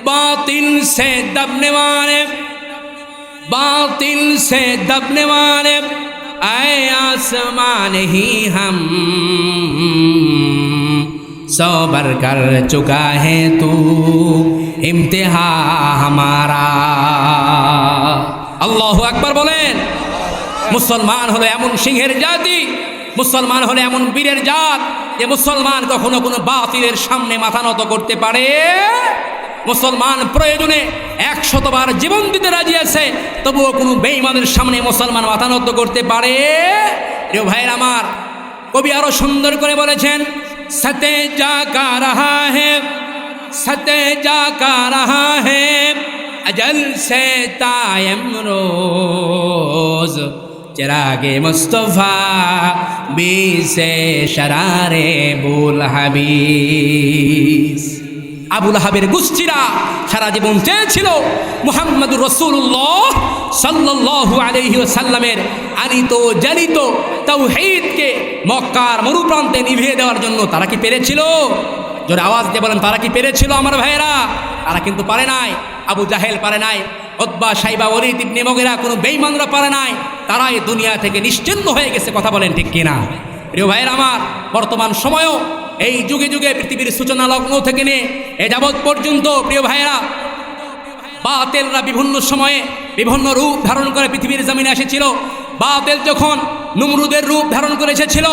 बातिल से दबने वाले बातिल से दबने वाले आए आसमान ही हम सबर कर चुका है तू इम्तिहा हमारा আল্লাহ আকবার বলেন মুসলমান হলো এমন সিংহের জাতি মুসলমান হলো এমন বীরের জাত যে মুসলমান কখনো কোনো বাতিলের সামনে মাথা নত করতে পারে মুসলমান প্রয়োজনে একশতবার জীবন দিতে রাজি আছে তবুও কোনো বেঈমানের সামনে মুসলমান মাথা নত করতে পারে প্রিয় ভাইয়ের আমার কবি আরো সুন্দর করে বলেছেন সতে যা কা রাহা হে সতে যা কা রাহা হে अजल से तायम रोज चिरागे मुस्तफ़ा बी से शरारे बुल হাবিস আবুল হাবের গুস্তিরা সারা জীবন চেয়েছিল মুহাম্মদুর রসুল্লাহ সাল্লাল্লাহু আলাইহি সাল্লামের আনিত জানিত তাওহীদকে মক্কার মরুপ্রান্তে নিভিয়ে দেওয়ার জন্য তারা কি পেরেছিল? জোরে আওয়াজ দিয়ে বলেন, তারা কি পেরেছিল আমার ভাইয়েরা? তারা কিন্তু পারে নাই। আবু জাহেল পারে নাই। অদ্বা সাইবা, ওলিদ ইবনে মগেরা কোনো বেঈমানরা পারে নাই। তারা এই দুনিয়া থেকে নিশ্চিন্ন হয়ে গেছে, কথা বলেন ঠিক কিনা? প্রিয় ভাইয়ের আমার, বর্তমান সময়ও এই যুগে যুগে পৃথিবীর সূচনা লগ্ন থেকে নিয়ে এ যাবৎ পর্যন্ত, প্রিয় ভাইয়েরা, বাতেলরা বিভিন্ন সময়ে বিভিন্ন রূপ ধারণ করে পৃথিবীর জমিনে এসেছিল। বাতেল যখন নুমরুদের রূপ ধারণ করে এসেছিল,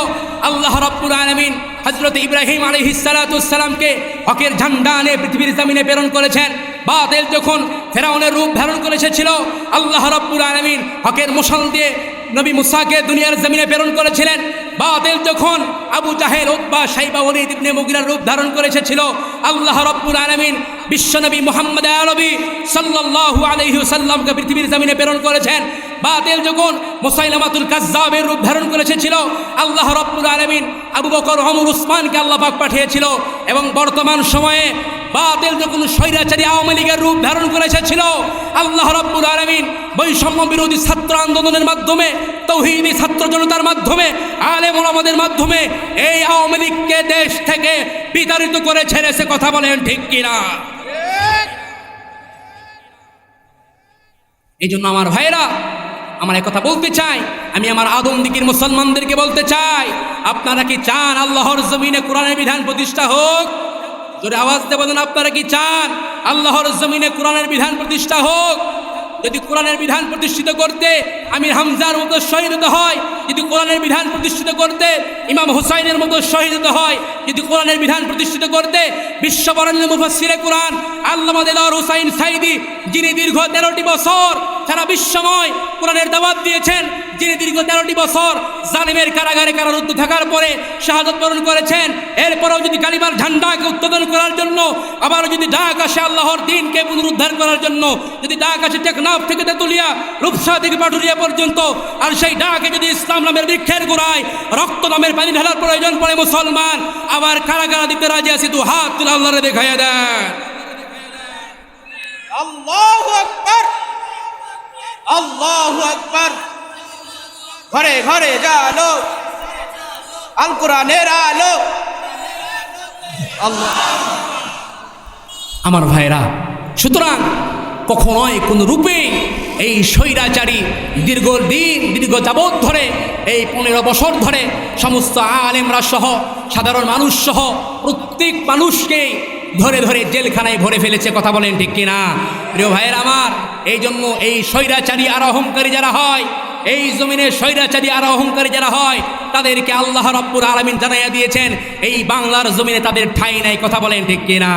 আল্লাহ রব্বুল আলমিন হজরত ইব্রাহিম আলহিসালাতুসাল্লামকে হকের ঝান্ডা এনে পৃথিবীর জমিনে প্রেরণ করেছেন। বাতেল যখন ফেরাউনের রূপ ধারণ করে এসেছিল, আল্লাহ রব্বুল আলমিন হকের মশাল দিয়ে নবী মুসাকে দুনিয়ার জমিনে প্রেরণ করেছিলেন। বাতেল যখন আবু জাহেল উদ্বা সাইবা ওলিদ ইবনে মুগিরার রূপ ধারণ করে এসেছিল আল্লাহ রব্বুল আলমিন বিশ্বনবী মোহাম্মদ আলবী সাল্লাল্লাহু আলাইহি সাল্লামকে পৃথিবীর জমিনে প্রেরণ করেছেন। বাতেল যখন মুসাইলামাতুল কাজ্জাবের রূপ ধারণ করে এসেছিল আল্লাহ রব্বুল আলমিন আবু বকর অমর উসমানকে আল্লাহ পাক পাঠিয়েছিল এবং বর্তমান সময়ে বাতিল যখন স্বৈরাচারী আওয়ামী লীগের রূপ ধারণ করে এসেছিল, আল্লাহ রব্বুল আলমিন বৈষম্য বিরোধী ছাত্র আন্দোলনের মাধ্যমে, তৌহিদি ছাত্র জনতার মাধ্যমে, আলেম ওলামাদের মাধ্যমে এই আওয়ামী লীগকে দেশ থেকে বিতাড়িত করে ছেড়েছে কথা বলেন, ঠিক কিনা? এই জন্য আমার ভাইরা আমার কথা বলতে চাই, আমি আমার আদম দিকির মুসলমানদেরকে বলতে চাই, আপনারা কি চান আল্লাহর জমিনে কোরআনের বিধান প্রতিষ্ঠা হোক? জোরে আওয়াজ দেব বলেন, আপনারা কি চান? আল্লাহর জমিনে কোরআনের বিধান প্রতিষ্ঠা হোক। যদি কোরআনের বিধান প্রতিষ্ঠিত করতে আমির হামজার মতো শহীদ হয় যদি কোরআনের বিধান প্রতিষ্ঠিত করতে ইমাম হুসাইনের মতো শহীদ হতে হয়, যদি কোরআনের বিধান প্রতিষ্ঠিত করতে বিশ্ববরণ্য মুফাসিরে কোরআন, আল্লামা দেলার হুসাইন সাইদি, যিনি দীর্ঘ তেরোটি বছর সারা বিশ্বময় কোরআনের দাওয়াত দিয়েছেন, যিনি দীর্ঘ তেরোটি বছর জালিমের কারাগারে কারারুদ্ধ থাকার পরে শাহাদত বরণ করেছেন, এরপরেও যদি কালিমার ঝান্ডাকে উত্তোলন করার জন্য আবার যদি ডাক আসে আল্লাহর দিনকে পুনরুদ্ধার করার জন্য, যদি ডাক আসে টেকনাফ থেকে তেতুলিয়া, রূপসা থেকে পাটুরিয়া পর্যন্ত, আর সেই ডাকে যদি ইসলাম নামের বৃক্ষের গোড়ায় রক্ত নামের পানি ঢালার প্রয়োজন পড়ে মুসলমান। আবার কারাগারা দিতে রাজি আছি তু হাত তুলে আল্লাহরে দেখাইয়া দেন। আল্লাহু আকবার। আল্লাহু আকবার। ঘরে ঘরে জালো। আল কোরআনের আলো। আল্লাহ। আমার ভাইরা সুতরাং কখনোই কোন রূপে এই স্বৈরাচারী দীর্ঘদিন দীর্ঘ যাবৎ ধরে, এই পনেরো বছর ধরে সমস্ত আলেমরা সহ, সাধারণ মানুষ সহ, প্রত্যেক মানুষকে ধরে ধরে জেলখানায় ভরে ফেলেছে, কথা বলেন ঠিক কিনা? প্রিয় ভাইয়ের আমার, এই জন্য এই স্বৈরাচারী আর অহংকারী যারা হয়, এই জমিনে স্বৈরাচারী আর অহংকারী যারা হয়, তাদেরকে আল্লাহ রব্বুর আলমিন জানাইয়া দিয়েছেন, এই বাংলার জমিনে তাদের ঠাঁই নাই, কথা বলেন ঠিক কিনা?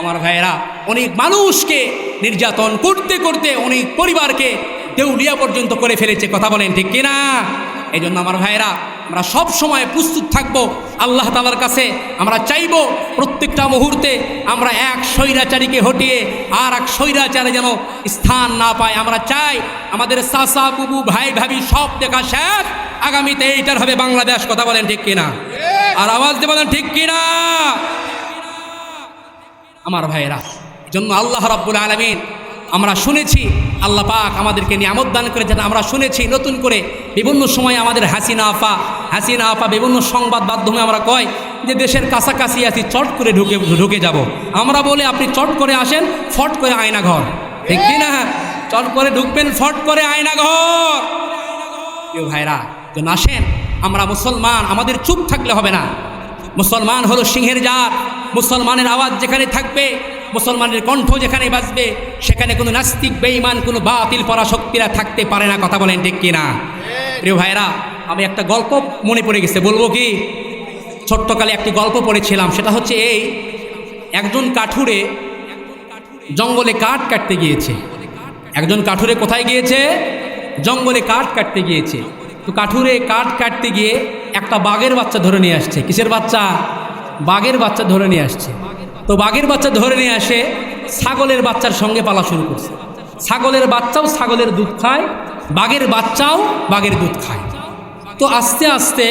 আমার ভাইয়েরা, অনেক মানুষকে নির্যাতন করতে করতে অনেক পরিবারকে দেউলিয়া পর্যন্ত করে ফেলেছে, কথা বলেন ঠিক কিনা? এই জন্য আমার ভাইয়েরা, আমরা সব সময় প্রস্তুত থাকব, আল্লাহ তালার কাছে আমরা চাইব, প্রত্যেকটা মুহূর্তে আমরা এক স্বৈরাচারীকে হটিয়ে আর এক স্বৈরাচারে যেন স্থান না পায় আমরা চাই আমাদের চাচা, বুবু, ভাই, ভাবি সব দেখা শেষ। আগামীতে এইটার হবে বাংলাদেশ, কথা বলেন ঠিক কিনা? আর আওয়াজ দিয়ে বলেন ঠিক কিনা? আমার ভাইয়েরা জন্য আল্লাহ রাব্বুল আলমিন, আমরা শুনেছি, আল্লাহ পাক আমাদেরকে নিয়ামত দান করে করেছেন আমরা শুনেছি নতুন করে বিভিন্ন সময় আমাদের হাসিনা আফা হাসিনা আফা বিভিন্ন সংবাদ মাধ্যমে আমরা কয় যে দেশের কাছাকাছি আছি, চট করে ঢুকে ঢুকে যাব। আমরা বলে, আপনি চট করে আসেন, ফট করে আয়না ঘর ঠিক না? চট করে ঢুকবেন, ফট করে আয়না ঘর প্রিয় ভাইরা তো আসেন, আমরা মুসলমান, আমাদের চুপ থাকলে হবে না। মুসলমান হলো সিংহের জাত। মুসলমানের আওয়াজ যেখানে থাকবে মুসলমানের কণ্ঠ যেখানে বাজবে সেখানে কোনো নাস্তিক বেঈমান কোনো বাতিল পরাশক্তিরা থাকতে পারে না কথা বলেন ঠিক কিনা? প্রিয় ভাইরা আমি একটা গল্প মনে পড়ে গেছে বলব কি? ছোট্টকালে একটি গল্প পড়েছিলাম সেটা হচ্ছে এই একজন কাঠুরে জঙ্গলে কাঠ কাটতে গিয়েছে। একজন কাঠুরে কোথায় গিয়েছে? জঙ্গলে কাঠ কাটতে গিয়েছে। তো কাঠুরে কাঠ কাটতে গিয়ে একটা বাঘের বাচ্চা ধরে নিয়ে আসছে। কিসের বাচ্চা? বাঘের বাচ্চা ধরে নিয়ে আসছে। তো বাঘের বাচ্চা ধরে নিয়ে আসে ছাগলের বাচ্চার সঙ্গে পালা শুরু করছে। ছাগলের বাচ্চাও ছাগলের দুধ খায়, বাঘের বাচ্চাও বাঘের দুধ খায়। তো আস্তে আস্তে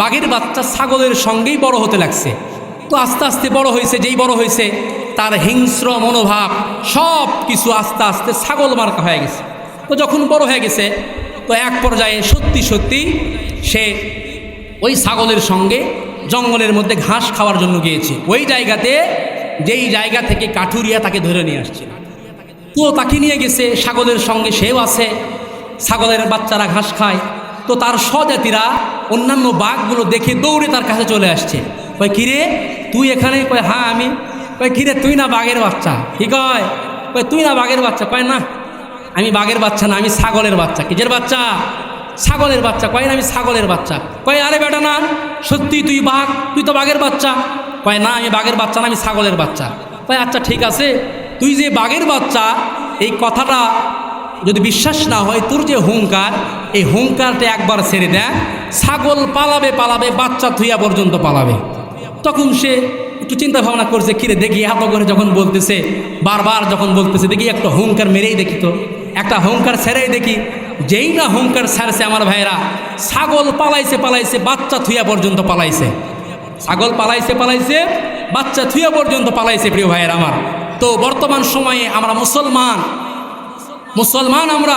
বাঘের বাচ্চা ছাগলের সঙ্গেই বড় হতে লাগছে। তো আস্তে আস্তে বড় হয়েছে, যেই বড় হয়েছে, তার হিংস্র মনোভাব সব কিছু আস্তে আস্তে ছাগল মার্কা হয়ে গেছে। তো যখন বড় হয়ে গেছে, তো এক পর্যায়ে সত্যি সত্যি সে ওই ছাগলের সঙ্গে জঙ্গলের মধ্যে ঘাস খাওয়ার জন্য গিয়েছে। ওই জায়গাতে যেই জায়গা থেকে কাঠুরিয়া তাকে ধরে নিয়ে আসছে। তো তাকে নিয়ে গেছে ছাগলের সঙ্গে সেও আছে ছাগলের বাচ্চারা ঘাস খায়। তো তার স্বজাতিরা অন্যান্য বাঘগুলো দেখে দৌড়ে তার কাছে চলে আসছে। কয়, কিরে, তুই এখানে? কয় হ্যাঁ আমি। কয়, কিরে, তুই না বাঘের বাচ্চা? কি কয়? কয়, তুই না বাঘের বাচ্চা? কয়, না, আমি বাঘের বাচ্চা না, আমি ছাগলের বাচ্চা। কিসের বাচ্চা? ছাগলের বাচ্চা, কয় না আমি ছাগলের বাচ্চা? কয়, আরে বেটা না, সত্যি তুই বাঘ, তুই তো বাঘের বাচ্চা। কয়, না, আমি বাঘের বাচ্চা না, আমি ছাগলের বাচ্চা। কয় আচ্ছা ঠিক আছে, তুই যে বাঘের বাচ্চা, এই কথাটা যদি বিশ্বাস না হয়, তোর যে হুঙ্কার এই হুঙ্কারটা একবার ছেড়ে দেয় ছাগল পালাবে পালাবে, বাচ্চা থুইয়া পর্যন্ত পালাবে। তখন সে একটু চিন্তা ভাবনা করছে, কিরে, দেখি এত করে যখন বলতেছে, বারবার যখন বলতেছে, দেখি একটা হুঙ্কার মেরেই দেখি তো। একটা হুঙ্কার ছেড়েই দেখি যেই না হুঙ্কার ছাড়ছে আমার ভাইরা, ছাগল পালাইছে পালাইছে, বাচ্চা থুয়া পর্যন্ত পালাইছে। ছাগল পালাইছে পালাইছে, বাচ্চা থুয়া পর্যন্ত পালাইছে প্রিয় ভাইয়ের আমার। তো বর্তমান সময়ে আমরা মুসলমান মুসলমান আমরা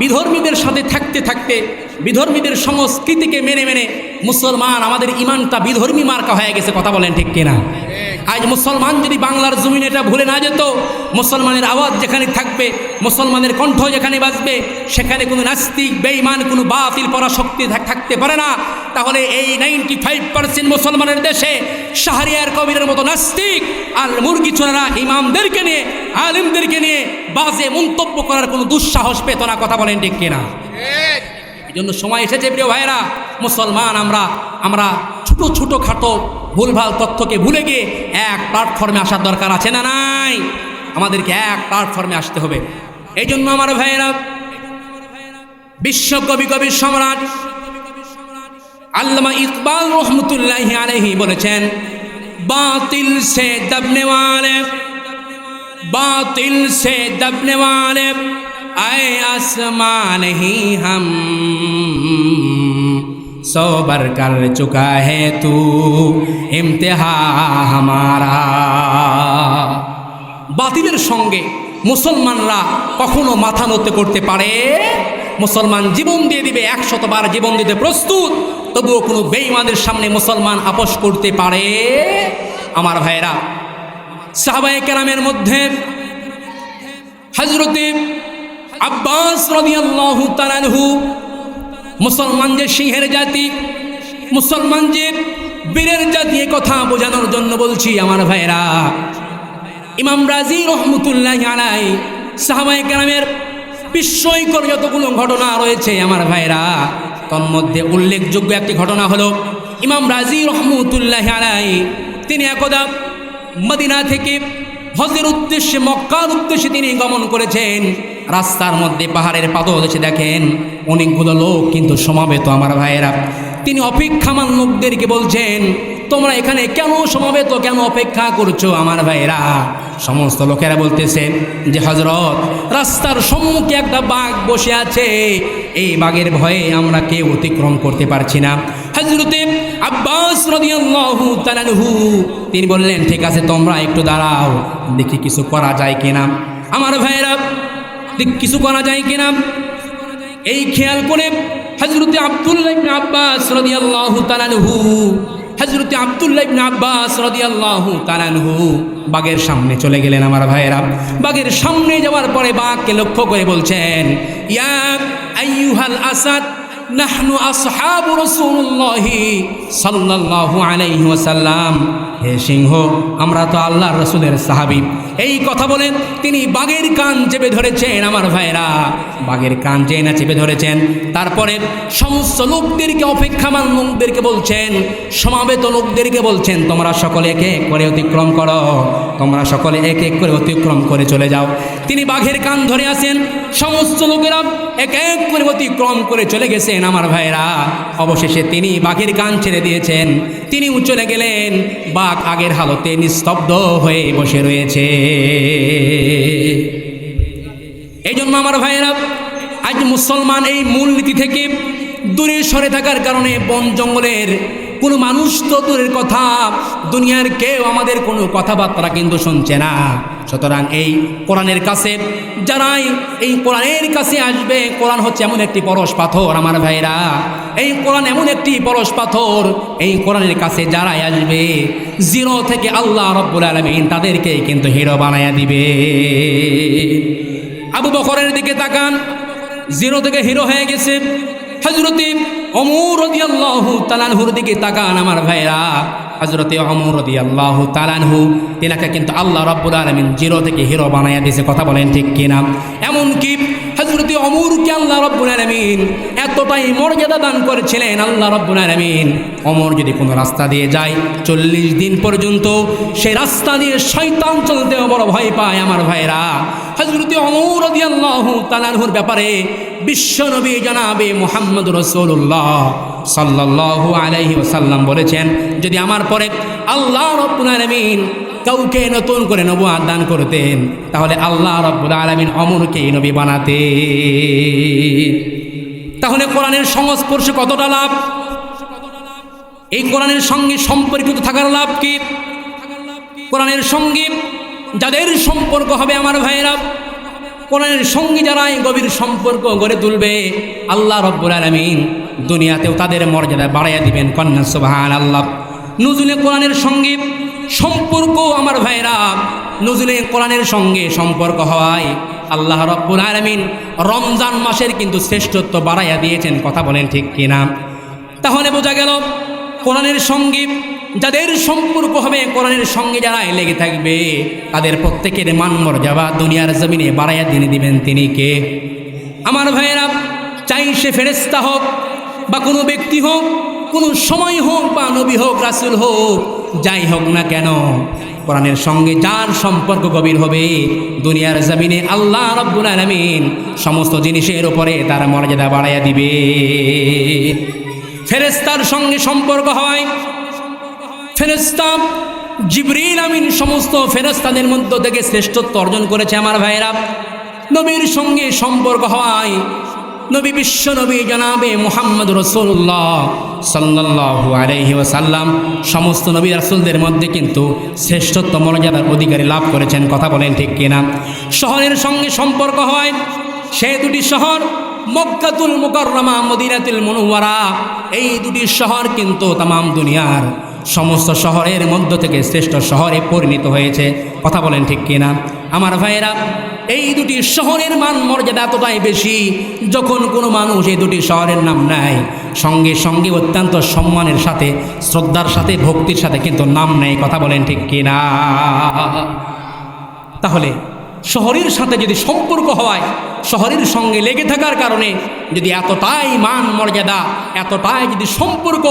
বিধর্মীদের সাথে থাকতে থাকতে বিধর্মীদের সংস্কৃতিকে মেনে মেনে মুসলমান, আমাদের ইমানটা বিধর্মী মার্কা হয়ে গেছে, কথা বলেন ঠিক কিনা? আজ মুসলমান যদি বাংলার জমিন এটা ভুলে না যেত, মুসলমানের আওয়াজ যেখানে থাকবে, মুসলমানের কণ্ঠ যেখানে বাজবে, সেখানে কোনো নাস্তিক, বেঈমান, কোনো বাতিল পরাশক্তি থাক- থাকতে পারে না। তাহলে এই নাইনটি ফাইভ পার্সেন্ট মুসলমানের দেশে শাহরিয়ার কবিরের মতো নাস্তিক, আর মুরগি চোরারা ইমামদেরকে নিয়ে, আলিমদেরকে নিয়ে বাজে মন্তব্য করার কোনো দুঃসাহস পেত না, কথা বলেন ঠিক কিনা? জন্য সময় এসেছে প্রিয় ভাইরা মুসলমান আমরা আমরা ছোট ছোট খাটো ভুলভাল তথ্যকে ভুলে গিয়ে এক প্ল্যাটফর্মে আসার দরকার আছে না নাই? আমাদেরকে এক প্ল্যাটফর্মে আসতে হবে। এই জন্য আমার ভাইয়েরা বিশ্ব কবি কবির সম্রাট আল্লামা ইকবাল রহমতুল্লাহ আলহি বলেছেন, বাতিল সে দাবনে বাতিল সে দবনে आए आसमान ही हम सोबर कर चुका है तू इम्तिहा हमारा বাতিলের সঙ্গে মুসলমানরা কখনো মাথা নত করতে পারে মুসলমান জীবন দিয়ে দিবে একশতবার জীবন দিতে প্রস্তুত তবুও কোনো বেইমাদের সামনে মুসলমান আপোষ করতে পারে আমার ভাইয়েরা সাহাবায়ে কেরামের মধ্যে হজরতে আব্বাস মুসলমান যে সিংহের জাতি, মুসলমান যে বীরের জাতি কথা বোঝানোর জন্য বলছি আমার ভাইরা ইমাম রাজি রহমতুল্লাহ আলাই সাহাবাই কেরামের বিস্ময়কর যতগুলো ঘটনা রয়েছে আমার ভাইরা তন্মধ্যে উল্লেখযোগ্য একটি ঘটনা হলো, ইমাম রাজি রহমতুল্লাহ আলাই, তিনি একদা মদিনা থেকে হজের উদ্দেশ্যে, মক্কার উদ্দেশ্যে তিনি গমন করেছেন। রাস্তার মধ্যে পাহাড়ের পাদদেশে দেখেন অনেকগুলো লোক কিন্তু সমাবেত আমার ভাইয়েরা। তিনি অপেক্ষামান লোকদেরকে বলছেন, তোমরা এখানে কেন সমাবেত? কেন অপেক্ষা করছ আমার ভাইয়েরা? সমস্ত লোকেরা বলতেছেন যে হজরত রাস্তার সম্মুখে একটা বাঘ বসে আছে। এই বাঘের ভয়ে আমরা কেউ অতিক্রম করতে পারছি না। হজরতে আব্বাস তিনি বললেন, ঠিক আছে, তোমরা একটু দাঁড়াও, দেখি কিছু করা যায় কিনা। আমার ভাইয়েরা কিছু করা যায় কিনা? এই খেয়াল করে হজরতে আব্দুল্লাহ ইবনে আব্বাস রাদিয়াল্লাহু তাআলাহু হজরত আবদুল্লাহ ইবনে আব্বাস রাদিয়াল্লাহু তাআলাহু বাগের সামনে চলে গেলেন আমার ভাইয়েরা। বাঘের সামনে যাওয়ার পরে বাঘকে লক্ষ্য করে বলছেন, ইয়া আসাদ নাহনু আসহাবু সাল্লাল্লাহু আলাইহি ওয়াসাল্লাম। হে সিংহ, আমরা তো এই কথা বলেন তিনি কান চেপে ধরেছেন আমার ভাইরা কান চেপে ধরেছেন। তারপরে সমস্ত লোকদেরকে, অপেক্ষামান লোকদেরকে বলছেন, সমাবেত লোকদেরকে বলছেন, তোমরা সকলে এক এক করে অতিক্রম করো। তোমরা সকলে এক এক করে অতিক্রম করে চলে যাও। তিনি বাঘের কান ধরে আসেন। সমস্ত লোকেরা এক এক করে অতিক্রম করে চলে গেছেন আমার ভাইরা। অবশেষে তিনি বাঘের কান ছেড়ে দিয়েছেন। তিনি চলে গেলেন। বাঘ আগের হালতে নিস্তব্ধ হয়ে বসে রয়েছে। এই জন্য আমার ভাইয়েরা আজ মুসলমান এই মূলনীতি থেকে দূরে সরে থাকার কারণে বন জঙ্গলের কোনো মানুষ তো দূরের কথা। দুনিয়ার কেউ আমাদের কোনো কথাবার্তা কিন্তু শুনছে না। সুতরাং এই কোরআনের কাছে যারাই এই কোরআনের কাছে আসবে, কোরআন হচ্ছে এমন একটি পরশ পাথর আমার ভাইরা। এই কোরআন এমন একটি পরশ পাথর, এই কোরআনের কাছে যারাই আসবে, জিরো থেকে আল্লাহ রব্বুল আলমিন তাদেরকে কিন্তু হিরো বানায়া দিবে। আবু বকরের দিকে তাকান, জিরো থেকে হিরো হয়ে গেছে। হজরতে অমর আল্লাহ তালানহুর দিকে তাকান আমার ভাইরা। হজরতে অমর আল্লাহ তালানহু তেনাকে কিন্তু আল্লাহ রব্বুল আলমিন জিরো থেকে হিরো বানাইয়া দিয়েছে। কথা বলেন ঠিক কিনা? এমনকি হজরতে অমরকে আল্লাহ রব্বুল আলমিন এতটাই মর্যাদা দান করেছিলেন আল্লাহ রব্বুল আলমিন। অমর যদি কোনো রাস্তা দিয়ে যায়, চল্লিশ দিন পর্যন্ত সেই রাস্তা দিয়ে শয়তান চলতেও বড় ভয় পায় আমার ভাইরা হজরতে অমর আল্লাহু তালানহুর ব্যাপারে বিশ্বনবী জানাবে মোহাম্মদ রসুল্লাহ সাল্লাল্লাহু আলাইহি ওসাল্লাম বলেছেন, যদি আমার পরে আল্লাহ রব্বুল আলমিন কাউকে নতুন করে নবুয়াদ দান করতেন, তাহলে আল্লাহ রব্বুল আলমিন অমরকে নবী বানাতে তাহলে কোরআনের সংস্পর্শে কতটা লাভ? এই কোরআনের সঙ্গে সম্পর্কিত থাকার লাভ কি? কোরআনের সঙ্গে যাদের সম্পর্ক হবে আমার ভাইয়েরা, কোরআনের সঙ্গে যারাই গভীর সম্পর্ক গড়ে তুলবে, আল্লাহ রব্বুল আলমিন দুনিয়াতেও তাদের মর্যাদা বাড়াইয়া দিবেন, কন্যা সুবাহান আল্লাহ নজুলে কোরআনের সঙ্গে সম্পর্ক আমার ভাইরা নজুলে কোরআনের সঙ্গে সম্পর্ক হওয়ায় আল্লাহ রব্বুল আলমিন রমজান মাসের কিন্তু শ্রেষ্ঠত্ব বাড়াইয়া দিয়েছেন, কথা বলেন ঠিক কিনা? তাহলে বোঝা গেল, কোরআনের সঙ্গে যাদের সম্পর্ক হবে, কোরআনের সঙ্গে যারা লেগে থাকবে, তাদের প্রত্যেকের মান মর্যাদা দুনিয়ার জমিনে বাড়াইয়া দিনে দিবেন তিনি কে? আমার ভাইয়েরা, চাই সে ফেরেস্তা হোক, বা কোনো ব্যক্তি হোক, কোনো সময় হোক, বা নবী হোক, রাসুল হোক যাই হোক না কেন, কোরআনের সঙ্গে যার সম্পর্ক গভীর হবে, দুনিয়ার জমিনে আল্লাহ রব্বুল আলমিন সমস্ত জিনিসের উপরে তার মর্যাদা বাড়াইয়া দিবে। ফেরেস্তার সঙ্গে সম্পর্ক হয় ফেরেস্তা জিবরিল আমিন সমস্ত ফেরেস্তাদের মধ্য থেকে শ্রেষ্ঠত্ব অর্জন করেছে আমার ভাইয়েরা। নবীর সঙ্গে সম্পর্ক হওয়ায় নবী বিশ্ব নবী জানাবে মোহাম্মদ রসুল্লাহ সাল্লাহু আলহি ওসাল্লাম সমস্ত নবী রাসুলদের মধ্যে কিন্তু শ্রেষ্ঠত্ব, মর্যাদার অধিকারী লাভ করেছেন, কথা বলেন ঠিক কিনা? শহরের সঙ্গে সম্পর্ক হয়, সে দুটি শহর, মক্কাতুল মুকররমা, মদিনাতুল মনুয়ারা এই দুটি শহর কিন্তু তাম দুনিয়ার সমস্ত শহরের মধ্য থেকে শ্রেষ্ঠ শহরে পরিণত হয়েছে, কথা বলেন ঠিক কিনা? আমার ভাইয়েরা এই দুটি শহরের মান মর্যাদা এতটাই বেশি যখন কোনো মানুষ এই দুটি শহরের নাম নেয়। সঙ্গে সঙ্গে অত্যন্ত সম্মানের সাথে, শ্রদ্ধার সাথে, ভক্তির সাথে কিন্তু নাম নেয়। কথা বলেন ঠিক কিনা? তাহলে শহরের সাথে যদি সম্পর্ক হয়, শহরের সঙ্গে লেগে থাকার কারণে যদি এতটাই মান মর্যাদা, এতটাই যদি সম্পর্ক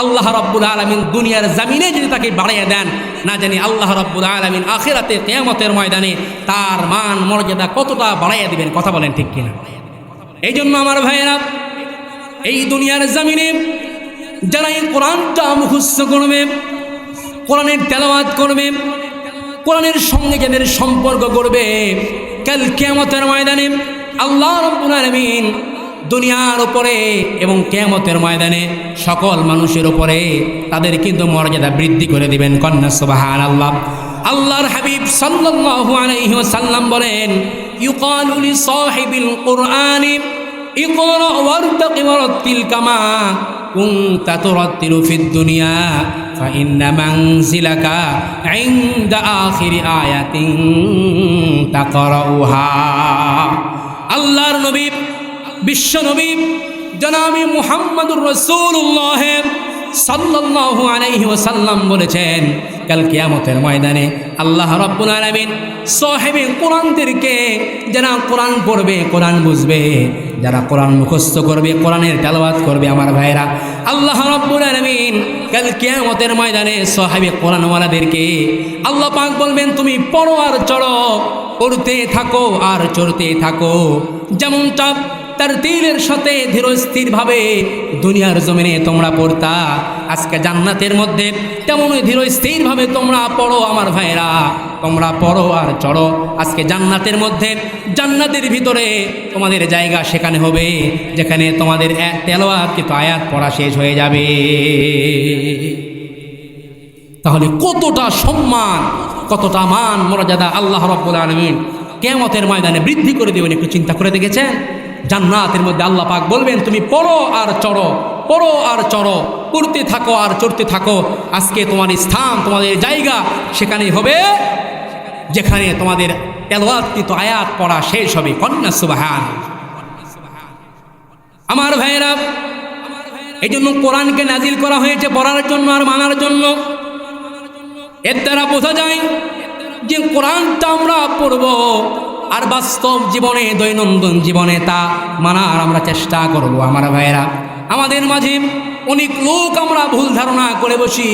আল্লাহ রব্বুল আলমিন দুনিয়ার জামিনে যদি তাকে বাড়াইয়া দেন, না জানি আল্লাহ রব্বুল আলমিন আখেরাতে, কেয়ামতের ময়দানে তার মান মর্যাদা কতটা বাড়াইয়া দিবেন, কথা বলেন ঠিক কিনা? এই জন্য আমার ভাইয়েরা, এই দুনিয়ার জামিনে যারা এই কোরআনটা মুখস্থ করবে, কোরআনের তেলাওয়াত করবে কোরআনের সঙ্গে যাদের সম্পর্ক করবে কাল কেমতের ময়দানে আল্লাহ রব্বুল আলমিন দুনিয়ার উপরে এবং কেমতের ময়দানে সকল মানুষের উপরে তাদের কিন্তু মর্যাদা বৃদ্ধি করে দিবেন। কন্যা সুবাহান আল্লাহ আল্লাহর হাবিব সাল্লাল্লাহু আলাইহি ওয়াসাল্লাম বলেন, ইউকালু লিসাহিবিল কুরআনি, ইকরা ওয়ারতাকি কামা। كنت ترتل في الدنيا فإن منزلك عند آخر آية تقرأها আল্লাহর নবী বিশ্ব নবী জনাবি মুহাম্মদুর রসুল্লাহ সাল্লাল্লাহু আলাইহি ওয়াসাল্লাম বলেছেন, কাল কিয়ামতের ময়দানে আল্লাহ রাব্বুল আলামিন সাহেবে কোরআনদেরকে যারা কোরআন পড়বে, কোরআন বুঝবে, যারা কোরআন মুখস্থ করবে, কোরআনের তেলাওয়াত করবে আমার ভাইরা আল্লাহ রাব্বুল আলামিন কাল কিয়ামতের ময়দানে সাহেবে কোরআনওয়ালাদেরকে আল্লাহ পাক বলবেন, তুমি পড়ো আর চড়ো, পড়তে থাকো আর চড়তে থাকো। যেমনটা তার তিলের সাথে ধীরস্থিরভাবে দুনিয়ার জমিনে তোমরা পড়তা। আজকে জান্নাতের মধ্যে তেমনই ধীরস্থিরভাবে তোমরা পড়ো আমার ভাইরা তোমরা পড়ো আর চড়ো। আজকে জান্নাতের মধ্যে জান্নাতের ভিতরে তোমাদের জায়গা সেখানে হবে, যেখানে তোমাদের তেলোয়াত কিন্তু আয়াত পড়া শেষ হয়ে যাবে। তাহলে কতটা সম্মান, কতটা মান, মর্যাদা আল্লাহ রব্বুল আলমিন কেমতের ময়দানে বৃদ্ধি করে দেবেন একটু চিন্তা করে দেখেছেন? জান্নাতের মধ্যে আল্লাহ পাক বলবেন, তুমি পড়ো আর চড়ো, পড়ো আর চড়ো, পড়তে থাকো আর চড়তে থাকো। আজকে তোমার স্থান, তোমাদের জায়গা সেখানে হবে, যেখানে তোমাদের তেলোয়াতকৃত আয়াত পড়া শেষ হবে। কন্যা সুবাহান আমার ভাইয়েরা এই জন্য কোরআনকে নাজিল করা হয়েছে পড়ার জন্য আর মানার জন্য। এর দ্বারা বোঝা যায় যে কোরআনটা আমরা পড়ব। আর বাস্তব জীবনে, দৈনন্দিন জীবনে তা মানার আমরা চেষ্টা করব, আমার ভাইয়েরা। আমাদের মাঝে অনেক লোক আমরা ভুল ধারণা করে বসি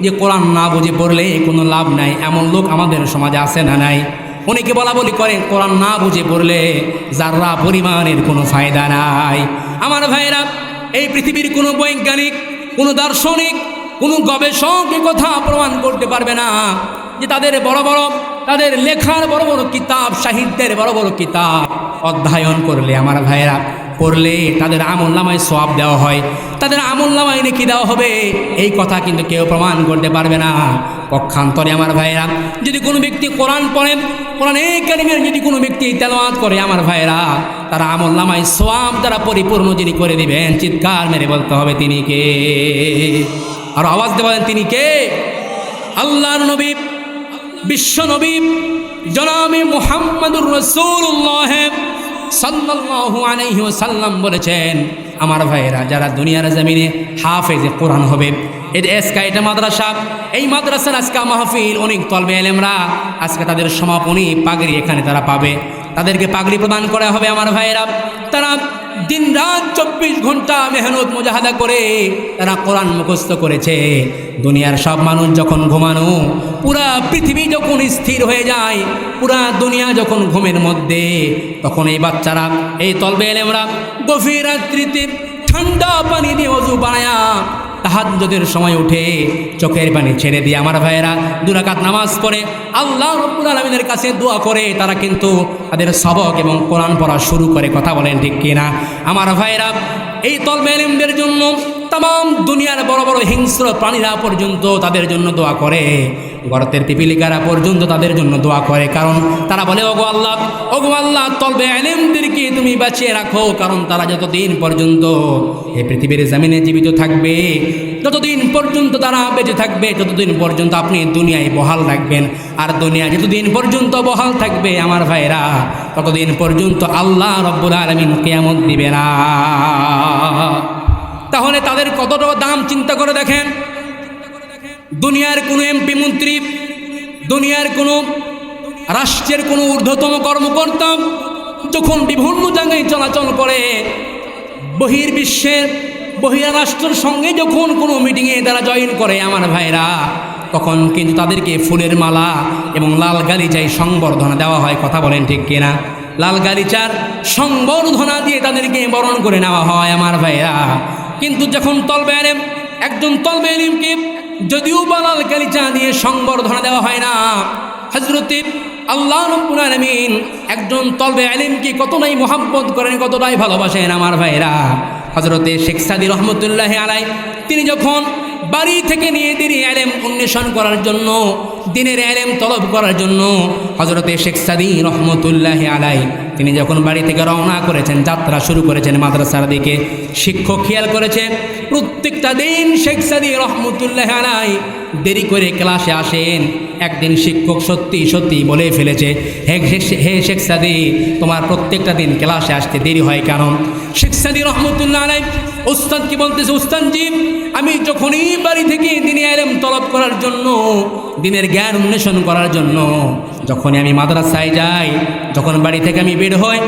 যে কোরআন না বুঝে পড়লে কোনো লাভ নাই। এমন লোক আমাদের সমাজে আছে না নাই? অনেকে বলা বলি করেন, কোরআন না বুঝে পড়লে যাররা পরিমাণের কোনো ফায়দা নাই। আমার ভাইয়েরা, এই পৃথিবীর কোনো বৈজ্ঞানিক, কোনো দার্শনিক, কোনো গবেষক কথা প্রমাণ করতে পারবে না যে তাদের বড় বড় তাদের লেখার বড় বড় কিতাব, সাহিত্যের বড় বড় কিতাব অধ্যয়ন করলে আমার ভাইয়েরা, পড়লে তাদের আমল নামায় সব দেওয়া হয়। তাদের আমল নামায় লিখে দেওয়া হবে। এই কথা কিন্তু কেউ প্রমাণ করতে পারবে না। পক্ষান্তরে আমার ভাইয়েরা, যদি কোনো ব্যক্তি কোরআন পড়েন, কোরআন এই কারিমের যদি কোনো ব্যক্তি তেলাওয়াত করে, আমার ভাইয়েরা, তারা আমল নামায় তারা পরিপূর্ণ যিনি করে দিবেন, চিৎকার মেরে বলতে হবে তিনি কে? আর আওয়াজ দেবেন তিনি কে? আল্লাহর নবী বিশ্ব নবী জনাবি মুহাম্মদুর রসুল্লাহ সাল্লাল্লাহু আলাইহি ওয়াসাল্লাম বলেছেন, আমার ভাইয়েরা, যারা দুনিয়ার জমিনে হাফেজে কোরআন হবে এটা এসকা এটা মাদ্রাসা, এই মাদ্রাসার আজকে মাহফিল অনেক তলবে এলেমরা, আজকে তাদের সমাপনী পাগড়ি এখানে তারা পাবে। তাদেরকে পাগড়ি প্রদান করা হবে আমার ভাইয়েরা। তারা দিন রাত চব্বিশ ঘণ্টা মেহনত মোজাহাদা করে তারা কোরআন মুখস্থ করেছে। দুনিয়ার সব মানুষ যখন ঘুমানো, পুরা পৃথিবী যখন স্থির হয়ে যায়, পুরা দুনিয়া যখন ঘুমের মধ্যে, তখন এই বাচ্চারা, এই তলবে এলেমরা গভীর রাত্রিতে ঠান্ডা পানি দিয়ে অজু বানায়া তাহাজ্জুদের সময় উঠে, চোখের পানি ছেড়ে দিয়ে আমার ভাইয়েরা দুরাকাত নামাজ পড়ে, আল্লাহ রব্বুল আলমিনের কাছে দোয়া করে, তারা কিন্তু তাদের সবক এবং কোরআন পড়া শুরু করে। কথা বলেন ঠিক কিনা? আমার ভাইয়েরা, এই তলমেলিমদের জন্য তাম দুনিয়ার বড় বড় হিংস্র প্রাণীরা পর্যন্ত তাদের জন্য দোয়া করে। গর্তের পিপিলিকারা পর্যন্ত তাদের জন্য দোয়া করে, কারণ তারা বলে, ওগো আল্লাহ ওগো আল্লাহ, তলবে আলেমদেরকে তুমি বাঁচিয়ে রাখো, কারণ তারা যতদিন পর্যন্ত এ পৃথিবীর জামিনে জীবিত থাকবে, যতদিন পর্যন্ত তারা বেঁচে থাকবে, ততদিন পর্যন্ত আপনি দুনিয়ায় বহাল রাখবেন আর দুনিয়া যতদিন পর্যন্ত বহাল থাকবে, আমার ভাইরা ততদিন পর্যন্ত আল্লাহ রব্বুল আলমিন কেয়ামত দিবে না। তাহলে তাদের কতটা দাম চিন্তা করে দেখেন? দুনিয়ার কোনো এমপি মন্ত্রী, দুনিয়ার কোনো রাষ্ট্রের কোনো ঊর্ধ্বতম কর্মকর্তা যখন বিভিন্ন জায়গায় চলাচল করে, বহির্বিশ্বের বহিরারাষ্ট্রের সঙ্গে যখন কোনো মিটিংয়ে তারা জয়েন করে আমার ভাইরা, তখন কিন্তু তাদেরকে ফুলের মালা এবং লাল গালিচাই সংবর্ধনা দেওয়া হয়, কথা বলেন ঠিক কিনা? লাল গালিচার সংবর্ধনা দিয়ে তাদেরকে বরণ করে নেওয়া হয় আমার ভাইরা। কিন্তু যখন তলবে একজন তলবে আলিমকে যদিও বালাল গালিচা দিয়ে সংবর্ধনা দেওয়া হয় না। হজরতে আল্লাহ রব্বুল আলমিন একজন তলবে আলিমকে কতটাই মোহাম্মত করেন, কতটাই ভালোবাসেন আমার ভাইরা হজরতে শেখ সাদি রহমতুল্লাহ আলাই তিনি যখন বাড়ি থেকে নিয়ে দিনই আলেম অন্বেষণ করার জন্য, দিনের আলেম তলব করার জন্য হজরতে শেখ সাদি রহমতুল্লাহ আলাই তিনি যখন বাড়ি থেকে রওনা করেছেন, যাত্রা শুরু করেছেন মাদ্রাসার দিকে, শিক্ষক খেয়াল করেছে, প্রত্যেকটা দিন শেখ সাদি রহমতুল্লাহ আলাই দেরি করে ক্লাসে আসেন, একদিন শিক্ষক সত্যি সত্যি বলে ফেলেছে, হে হে- শেখ সাদি, তোমার প্রত্যেকটা দিন ক্লাসে আসতে দেরি হয় কেন? শেখ সাদি রহমতুল্লাহ আলাই উস্তাদ কি বলতেছে উস্তানজি আমি যখনই বাড়ি থেকে দিনে এলেম তলব করার জন্য, দিনের জ্ঞান অন্বেষণ করার জন্য, যখনই আমি মাদ্রাসায় যাই, যখন বাড়ি থেকে আমি বের হই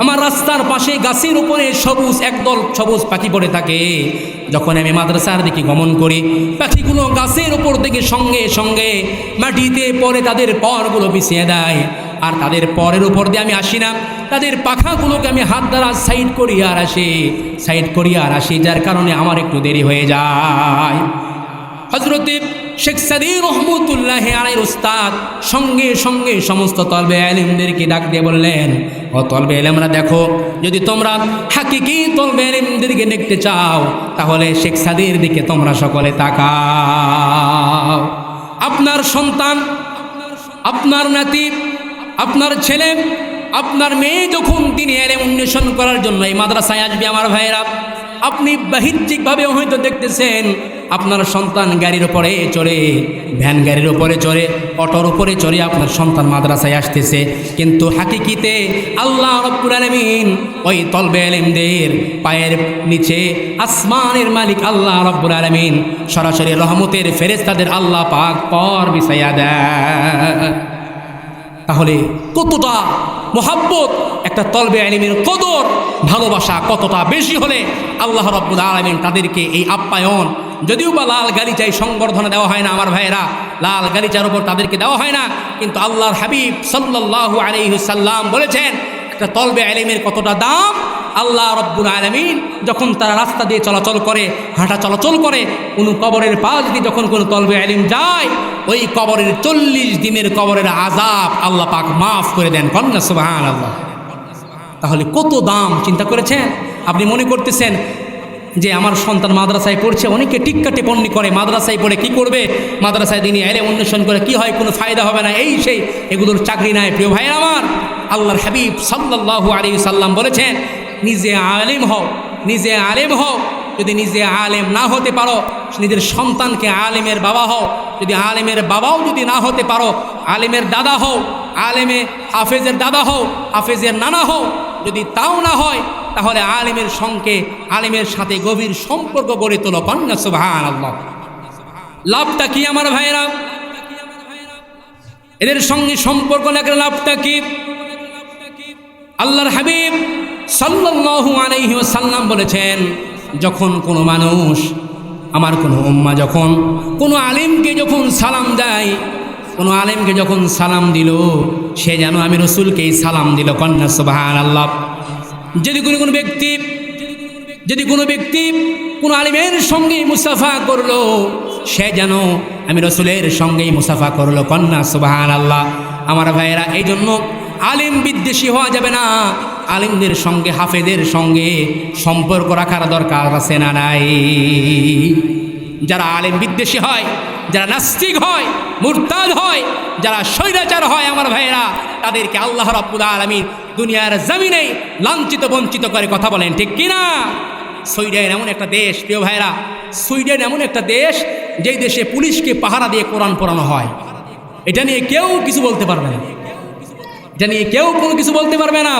আমার রাস্তার পাশে গাছের উপরে সবুজ, একদল সবুজ পাখি পড়ে থাকে। যখন আমি মাদ্রাসার দিকে গমন করি, পাখিগুলো গাছের উপর থেকে সঙ্গে সঙ্গে মাটিতে পরে তাদের পরগুলো বিছিয়ে দেয়। আর তাদের পরের উপর দিয়ে আমি আসি না। তাদের পাখাগুলোকে আমি হাত দ্বারা সাইড করি আর আসি, সাইড করি আর আসি, যার কারণে আমার একটু দেরি হয়ে যায়। হজরত শেখ সাদি রহমতুল্লাহ আলাই উস্তাদ সঙ্গে সঙ্গে সমস্ত তলবে আলিমদেরকে ডাক দিয়ে বললেন, ও তলবে আলিমরা, দেখো, যদি তোমরা হাকিকি তলবে আলিমদেরকে দেখতে চাও, তাহলে শেখ সাদির দিকে তোমরা সকলে তাকাও। আপনার সন্তান, আপনার নাতি, আপনার ছেলে, আপনার মেয়ে যখন তিনি এলেম উন্বেষণ করার জন্য এই মাদ্রাসায় আসবে, আমার ভাইয়েরা, আপনি বাহ্যিকভাবে হয়তো দেখতেছেন আপনার সন্তান গাড়ির উপরে চড়ে, ভ্যান গাড়ির উপরে চড়ে, অটোর উপরে চড়ে আপনার সন্তান মাদ্রাসায় আসতেছে। কিন্তু হাকিকিতে আল্লাহ রব্বুল আলমিন ওই তলবে আলেমদের পায়ের নিচে আসমানের মালিক আল্লাহ রব্বুল আলমিন সরাসরি রহমতের ফেরেস্তাদের আল্লাহ পাক পর বিছাইয়া দেয় তাহলে কতটা মোহাব্বত, একটা তলবে আলিমের কদর, ভালোবাসা কতটা বেশি হলে আল্লাহ রব্বুল আলমিন তাদেরকে এই আপ্যায়ন, যদিও বা লাল গালিচাই সংবর্ধনা দেওয়া হয় না আমার ভাইয়েরা, লাল গালিচার ওপর তাদেরকে দেওয়া হয় না, কিন্তু আল্লাহর হাবিব সাল্লাহ আলিহসাল্লাম বলেছেন, একটা তলবে আলিমের কতটা দাম? আল্লাহ রব্বুল আলমিন যখন তারা রাস্তা দিয়ে চলাচল করে, হাঁটা চলাচল করে, কোনো কবরের পাশ দিয়ে যখন কোনো তলবে আলিম যায়, ওই কবরের চল্লিশ দিনের কবরের আজাব আল্লাহ পাক মাফ করে দেন। কন্যা সুবাহান আল্লাহ তাহলে কত দাম, চিন্তা করেছেন? আপনি মনে করতেছেন যে আমার সন্তান মাদ্রাসায় পড়ছে, অনেকে টিক্কা টিপ্পণী করে, মাদ্রাসায় পড়ে কি করবে? মাদ্রাসায় দিনই এলে অন্বেষণ করে কি হয়, কোনো ফায়দা হবে না, এই সেই, এগুলোর চাকরি নাই। প্রিয় ভাইয়ের আমার, আল্লাহর হাবিব সাল্লাল্লাহু আলাইহি সাল্লাম বলেছেন নিজে আলেম হও, নিজে আলেম হও। যদি নিজে আলেম না হতে পারো, নিজের সন্তানকে আলেমের বাবা হও। যদি আলেমের বাবাও যদি না হতে পারো, আলেমের দাদা হও, আলেমে হাফেজের দাদা হও, হাফেজের নানা হও। যদি তাও না হয়, তাহলে আলেমের সঙ্গে, আলেমের সাথে গভীর সম্পর্ক গড়ে তোলো। সুবহান আল্লাহ লাভটা কি আমার ভাইয়েরা? এদের সঙ্গে সম্পর্ক লাগলে লাভটা কি? আল্লাহর হাবিব সাল্লাল্লাহু আলাইহি ওয়াসাল্লাম বলেছেন, যখন কোনো মানুষ, আমার কোনো উম্মা যখন কোনো আলিমকে যখন সালাম দেয়, কোনো আলেমকে যখন সালাম দিল, সে যেন আমি রসুলকেই সালাম দিল, কন্যা সুবাহান আল্লাহ যদি কোনো কোনো ব্যক্তি, যদি কোনো ব্যক্তি কোনো আলিমের সঙ্গে মুসাফা করল, সে যেন আমি রসুলের সঙ্গেই মুসাফা করল, কন্যা সুবাহান আল্লাহ আমার ভাইয়েরা এই জন্য আলিম বিদ্বেষী হওয়া যাবে না। আলিমদের সঙ্গে হাফেদের সঙ্গে সম্পর্ক রাখার দরকার আছে না নাই। যারা আলেম বিদ্বেষী হয়, যারা নাস্তিক হয়, মুরতাদ হয়, যারা স্বৈরাচার হয় আমার ভাইয়েরা, তাদেরকে আল্লাহ রাব্বুল আলামিন দুনিয়ার জমিনেই লাঞ্ছিত, বঞ্চিত করে কথা বলেন, ঠিক কিনা? সুইডেন এমন একটা দেশ, প্রিয় ভাইরা সুইডেন এমন একটা দেশ, যেই দেশে পুলিশকে পাহারা দিয়ে কোরআন পড়ানো হয়। এটা নিয়ে কেউ কিছু বলতে পারবে না। এটা নিয়ে কেউ কোনো কিছু বলতে পারবে না।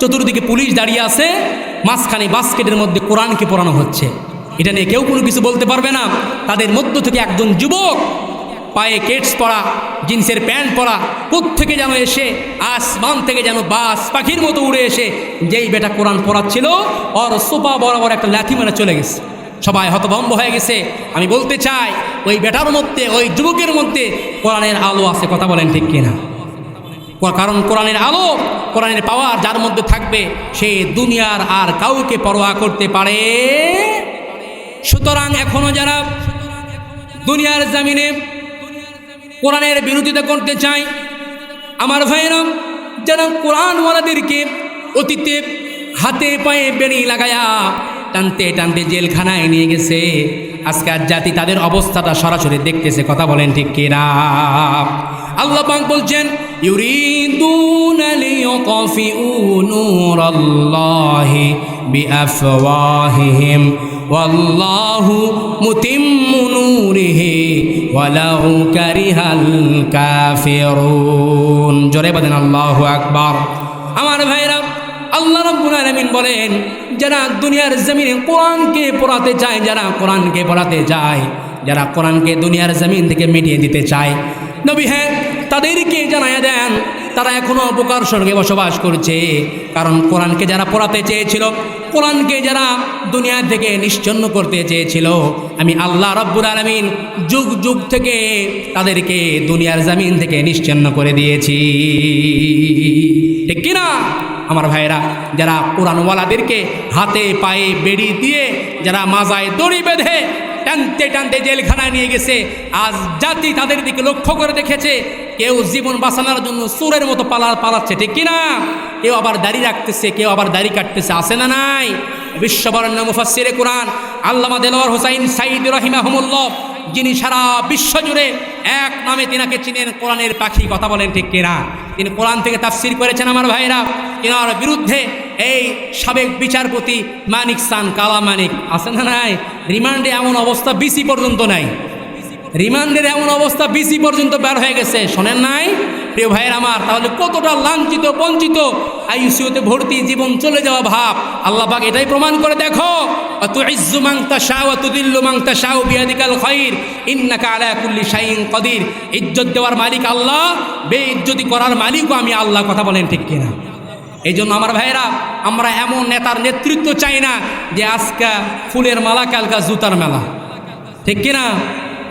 চতুর্দিকে পুলিশ দাঁড়িয়ে আছে, মাঝখানে বাস্কেটের মধ্যে কোরআনকে পড়ানো হচ্ছে। এটা নিয়ে কেউ কোনো কিছু বলতে পারবে না। তাদের মধ্য থেকে একজন যুবক, পায়ে কেটস পরা, জিন্সের প্যান্ট পরা থেকে যেন এসে, আসমান থেকে যেন বাস পাখির মতো উড়ে এসে যেই বেটা কোরআন পড়াচ্ছিল, ওর সোপা বরাবর একটা লাথি মেরে চলে গেছে। সবাই হতভম্ব হয়ে গেছে। আমি বলতে চাই, ওই বেটার মধ্যে, ওই যুবকের মধ্যে কোরআনের আলো আছে, কথা বলেন ঠিক কিনা? কারণ কোরআনের আলো, কোরআনের পাওয়ার যার মধ্যে থাকবে, সে দুনিয়ার আর কাউকে পরোয়া করতে পারে। সুতরাং এখনও যারা দুনিয়ার জামিনে কোরআনের বিরোধিতা করতে চায়, আমার ভাইয়েরা, যারা কোরআনওয়ালাদেরকে অতীতে হাতে পায়ে বেড়ি লাগায়া টানতে টানতে জেলখানায় নিয়ে গেছে আজকাল জাতি তাদের অবস্থাটা সরাসরি দেখতেছে, কথা বলেন ঠিক কিনা? আল্লাহ পাক বলছেন ইউরিদুনা লিয়ুত ليطفئوا نور الله بأفواههم والله متم نوره ولو كره الكافرون জোরে বলেন আল্লাহু আকবার আমার ভাইরা আল্লাহ রাব্বুল আলামিন বলেন যারা দুনিয়ার জমিনে কোরআনকে পড়াতে চায় যারা কোরআনকে পড়াতে চায় যারা কোরআনকে দুনিয়ার জমিন থেকে মিটিয়ে দিতে চায় নবী হ্যাঁ তাদেরকে জানায়া দেন, তারা এখনও অপকার স্বর্গে বসবাস করছে। কারণ কোরআনকে যারা পড়াতে চেয়েছিল, কোরআনকে যারা দুনিয়া থেকে নিশ্চন্ন করতে চেয়েছিল, আমি আল্লাহ রব্বুর আলমিন যুগ যুগ থেকে তাদেরকে দুনিয়ার জামিন থেকে নিশ্চন্ন করে দিয়েছি। ঠিক কিনা? আমার ভাইরা যারা কোরআনওয়ালাদেরকে হাতে পায়ে বেড়ি দিয়ে, যারা মাজায় দড়ি বেঁধে টানতে টানতে জেলখানায় নিয়ে গেছে। আজ জাতি তাদের দিকে লক্ষ্য করে দেখেছে, কেউ জীবন বাঁচানোর জন্য সুরের মতো পালা পালাচ্ছে, ঠিক কিনা? কেউ আবার দাড়ি রাখতেছে, কেউ আবার দাড়ি কাটতেছে আসে না নাই? বিশ্ববরণ্য মুফাসিরে কোরআন, আল্লামা দেলোয়ার হোসাইন সাইদ রহিমাহমুল্লাহ, যিনি সারা বিশ্ব জুড়ে এক নামে তিনাকে চিনেন, কোরআনের পাখি কথা বলেন, ঠিক কিনা? তিনি কোরআন থেকে তাফসির করেছেন, আমার ভাইরা তিনার বিরুদ্ধে এই সাবেক বিচারপতি মানিক সান, কালা মানিক, আছে না নাই? রিমান্ডে এমন অবস্থা বিসি পর্যন্ত নাই। রিমান্ডের এমন অবস্থা বিসি পর্যন্ত বের হয়ে গেছে। শোনেন নাই? প্রিয় ভাইয়ের আমার, তাহলে কতটা লাঞ্ছিত, বঞ্চিত আইসিউতে ভর্তি জীবন চলে যাওয়া ভাব? আল্লাহ পাক এটাই প্রমাণ করে দেখো। তু ইজ্জু মাংতা শাহ তু দিল্লু মাংতা শাহ বিয়াদিকাল খৈর ইন্নাকা আলা কুল্লি শাইন কদির। ইজ্জত দেওয়ার মালিক আল্লাহ বে ইজ্জতি করার মালিকও আমি আল্লাহ, কথা বলেন ঠিক কিনা? এই জন্য আমার ভাইয়েরা, আমরা এমন নেতার নেতৃত্ব চাই না যে আজকা ফুলের মালা, কালকা জুতার মেলা। ঠিক কিনা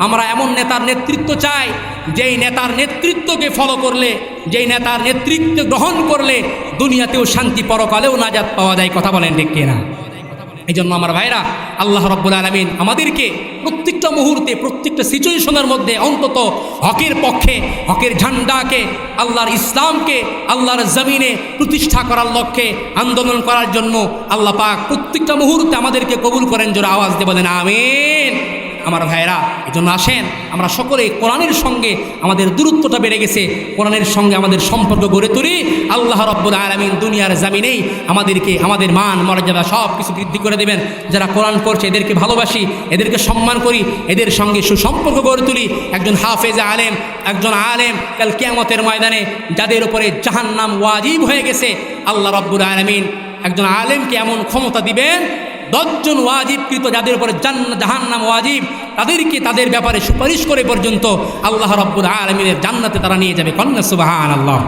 আমরা এমন নেতার নেতৃত্ব চাই, যেই নেতার নেতৃত্বকে ফলো করলে, যেই নেতার নেতৃত্ব গ্রহণ করলে দুনিয়াতেও শান্তি পরকালেও নাজাত পাওয়া যায়, কথা বলেন ঠিক কিনা এই জন্য আমার ভাইরা আল্লাহ রব্বুল আলমিন আমাদেরকে প্রত্যেকটা মুহূর্তে প্রত্যেকটা সিচুয়েশনের মধ্যে অন্তত হকের পক্ষে, হকের ঝান্ডাকে, আল্লাহর ইসলামকে, আল্লাহর জমিনে প্রতিষ্ঠা করার লক্ষ্যে আন্দোলন করার জন্য আল্লাহ পাক প্রত্যেকটা মুহূর্তে আমাদেরকে কবুল করেন, জোরে আওয়াজ দেবেন আমিন। আমার ভাইরা এই জন্য আসেন, আমরা সকলে কোরআনের সঙ্গে আমাদের দূরত্বটা বেড়ে গেছে। কোরআনের সঙ্গে আমাদের সম্পর্ক গড়ে তুলি। আল্লাহ রব্বুল আলমিন দুনিয়ার জামিনেই আমাদেরকে, আমাদের মান, মর্যাদা সব কিছু বৃদ্ধি করে দেবেন। যারা কোরআন করছে এদেরকে ভালোবাসি, এদেরকে সম্মান করি, এদের সঙ্গে সুসম্পর্ক গড়ে তুলি। একজন হাফেজ আলেম, একজন আলেম, কাল কিয়ামতের ময়দানে যাদের উপরে জাহান্নাম ওয়াজিব হয়ে গেছে, আল্লাহ রব্বুল আলমিন একজন আলেমকে এমন ক্ষমতা দিবেন দশজন ওয়াজিবকৃত যাদের উপরে জান্ন জাহান্নাম ওয়াজিব, তাদেরকে তাদের ব্যাপারে সুপারিশ করে পর্যন্ত আল্লাহ রব্বুল আলমিনের জান্নাতে তারা নিয়ে যাবে। কন্যা সুবাহান আল্লাহ